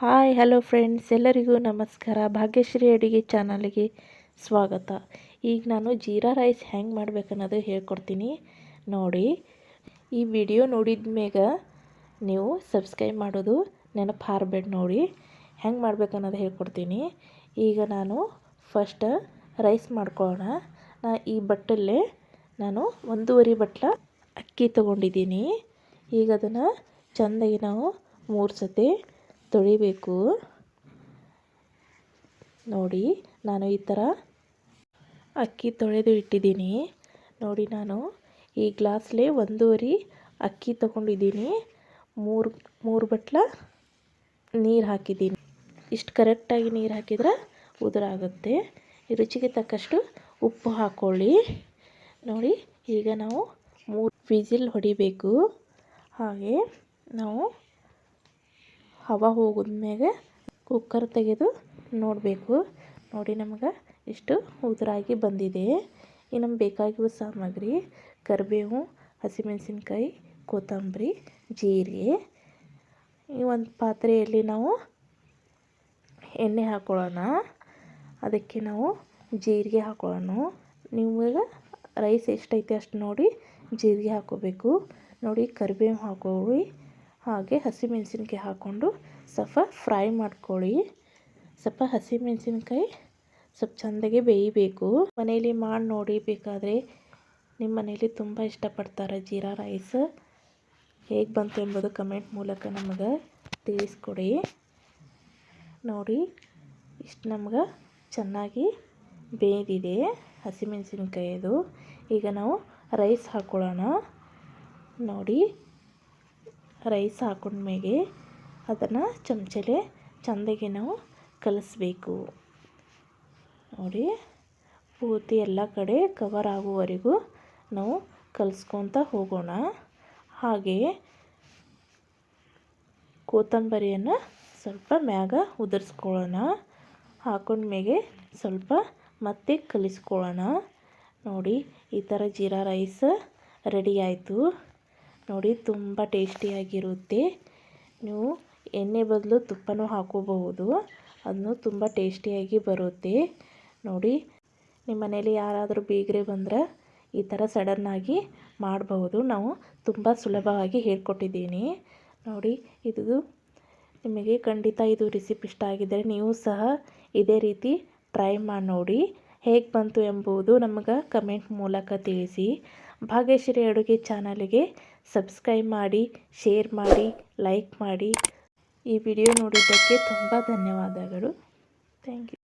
Hi, hello friends, ಎಲ್ಲರಿಗೂ ನಮಸ್ಕಾರ. ಭಾಗ್ಯಶ್ರೀ ಅಡುಗೆ ಚಾನಲ್ಗೆ ಸ್ವಾಗತ. ಈಗ ನಾನು ಜೀರಾ ರೈಸ್ ಹೆಂಗೆ ಮಾಡ್ಬೇಕನ್ನೋದು ಹೇಳ್ಕೊಡ್ತೀನಿ. ನೋಡಿ, ಈ ವಿಡಿಯೋ ನೋಡಿದ ಮ್ಯಾಗ ನೀವು ಸಬ್ಸ್ಕ್ರೈಬ್ ಮಾಡೋದು ನೆನಪು ಹಾರಬೇಡ ನೋಡಿ. ಹೆಂಗೆ ಮಾಡ್ಬೇಕನ್ನೋದು ಹೇಳ್ಕೊಡ್ತೀನಿ. ಈಗ ನಾನು ಫಸ್ಟ್ ರೈಸ್ ಮಾಡ್ಕೊಳ್ಳೋಣ. ನಾ ಈ ಬಟ್ಟಲ್ಲೇ ನಾನು ಒಂದೂವರೆ ಬಟ್ಲ ಅಕ್ಕಿ ತೊಗೊಂಡಿದ್ದೀನಿ. ಈಗ ಅದನ್ನು ಚೆಂದಾಗಿ ನಾವು ಮೂರು ಸತಿ ತೊಳಿಬೇಕು. ನೋಡಿ, ನಾನು ಈ ಥರ ಅಕ್ಕಿ ತೊಳೆದು ಇಟ್ಟಿದ್ದೀನಿ. ನೋಡಿ, ನಾನು ಈ ಗ್ಲಾಸ್ಲಿ ಒಂದೂವರೆ ಅಕ್ಕಿ ತೊಗೊಂಡಿದ್ದೀನಿ. ಮೂರು ಮೂರು ಬಟ್ಲ ನೀರು ಹಾಕಿದ್ದೀನಿ. ಇಷ್ಟು ಕರೆಕ್ಟಾಗಿ ನೀರು ಹಾಕಿದ್ರೆ ಉದುರಾಗುತ್ತೆ. ರುಚಿಗೆ ತಕ್ಕಷ್ಟು ಉಪ್ಪು ಹಾಕ್ಕೊಳ್ಳಿ ನೋಡಿ, ಈಗ ನಾವು ಮೂರು ವಿಸಿಲ್ ಹೊಡಿಬೇಕು. ಹಾಗೆ ನಾವು ಹವಾ ಹೋಗಿದ್ಮೇಲೆ ಕುಕ್ಕರ್ ತೆಗೆದು ನೋಡಬೇಕು. ನೋಡಿ ನಮಗೆ ಇಷ್ಟು ಉದುರಾಗಿ ಬಂದಿದೆ. ಈ ನಮ್ಗೆ ಬೇಕಾಗಿರುವ ಸಾಮಗ್ರಿ ಕರಿಬೇವು, ಹಸಿಮೆಣಸಿನ್ಕಾಯಿ, ಕೊತ್ತಂಬರಿ, ಜೀರಿಗೆ. ಈ ಒಂದು ಪಾತ್ರೆಯಲ್ಲಿ ನಾವು ಎಣ್ಣೆ ಹಾಕ್ಕೊಳ್ಳೋಣ ಅದಕ್ಕೆ ನಾವು ಜೀರಿಗೆ ಹಾಕ್ಕೊಳ್ಳೋಣ ನಿಮಗೆ ರೈಸ್ ಎಷ್ಟೈತೆ ಅಷ್ಟು ನೋಡಿ ಜೀರಿಗೆ ಹಾಕ್ಕೋಬೇಕು ನೋಡಿ ಕರಿಬೇವು ಹಾಕೊಳ್ಳಿ. ಹಾಗೆ ಹಸಿಮೆಣಸಿನ್ಕಾಯಿ ಹಾಕ್ಕೊಂಡು ಸ್ವಲ್ಪ ಫ್ರೈ ಮಾಡ್ಕೊಳ್ಳಿ. ಸ್ವಲ್ಪ ಹಸಿಮೆಣಸಿನ್ಕಾಯಿ ಸ್ವಲ್ಪ ಚೆಂದಾಗಿ ಬೇಯಬೇಕು. ಮನೇಲಿ ಮಾಡಿ ನೋಡಿ ಬೇಕಾದರೆ ನಿಮ್ಮ ಮನೇಲಿ ತುಂಬ ಇಷ್ಟಪಡ್ತಾರೆ ಜೀರಾ ರೈಸ್. ಹೇಗೆ ಬಂತು ಎಂಬುದು ಕಮೆಂಟ್ ಮೂಲಕ ನಮಗೆ ತಿಳಿಸ್ಕೊಡಿ. ನೋಡಿ, ಇಷ್ಟು ನಮ್ಗೆ ಚೆನ್ನಾಗಿ ಬೇಯ್ದಿದೆ ಹಸಿಮೆಣಸಿನ್ಕಾಯಿದು. ಈಗ ನಾವು ರೈಸ್ ಹಾಕ್ಕೊಳ್ಳೋಣ ನೋಡಿ ರೈಸ್ ಹಾಕೊಂಡ್ಮೇಲೆ ಅದನ್ನು ಚಮಚಲೆ ಚೆಂದಾಗಿ ನಾವು ಕಲಿಸ್ಬೇಕು. ನೋಡಿ, ಪೂರ್ತಿ ಎಲ್ಲ ಕಡೆ ಕವರ್ ಆಗುವವರೆಗೂ ನಾವು ಕಲಿಸ್ಕೊತ ಹೋಗೋಣ. ಹಾಗೆ ಕೊತ್ತಂಬರಿಯನ್ನು ಸ್ವಲ್ಪ ಮ್ಯಾಗ ಉದುರಿಸ್ಕೊಳ್ಳೋಣ. ಹಾಕೊಂಡ್ಮೇಲೆ ಸ್ವಲ್ಪ ಮತ್ತೆ ಕಲಿಸ್ಕೊಳ್ಳೋಣ. ನೋಡಿ, ಈ ಥರ ಜೀರಾ ರೈಸ್ ರೆಡಿ ಆಯಿತು. ನೋಡಿ, ತುಂಬ ಟೇಸ್ಟಿಯಾಗಿರುತ್ತೆ. ನೀವು ಎಣ್ಣೆ ಬದಲು ತುಪ್ಪನೂ ಹಾಕೋಬಹುದು. ಅದನ್ನು ತುಂಬ ಟೇಸ್ಟಿಯಾಗಿ ಬರುತ್ತೆ. ನೋಡಿ, ನಿಮ್ಮ ಮನೇಲಿ ಯಾರಾದರೂ ಬೀಗರೆ ಬಂದರೆ ಈ ಥರ ಸಡನ್ನಾಗಿ ಮಾಡಬಹುದು. ನಾವು ತುಂಬ ಸುಲಭವಾಗಿ ಹೇಳ್ಕೊಟ್ಟಿದ್ದೀನಿ. ನೋಡಿ, ಇದು ನಿಮಗೆ ಖಂಡಿತ ಇದು ರೆಸಿಪಿ ಇಷ್ಟ ಆಗಿದ್ದರೆ ನೀವು ಸಹ ಇದೇ ರೀತಿ ಟ್ರೈ ಮಾಡಿ ನೋಡಿ. ಹೇಗೆ ಬಂತು ಎಂಬುದು ನಮಗೆ ಕಮೆಂಟ್ ಮೂಲಕ ತಿಳಿಸಿ. ಭಾಗ್ಯಶ್ರೀ ಅಡುಗೆ ಚಾನಲ್ಗೆ ಸಬ್ಸ್ಕ್ರೈಬ್ ಮಾಡಿ ಶೇರ್ ಮಾಡಿ ಲೈಕ್ ಮಾಡಿ. ಈ ವಿಡಿಯೋ ನೋಡಿದ್ದಕ್ಕೆ ತುಂಬ ಧನ್ಯವಾದಗಳು. Thank you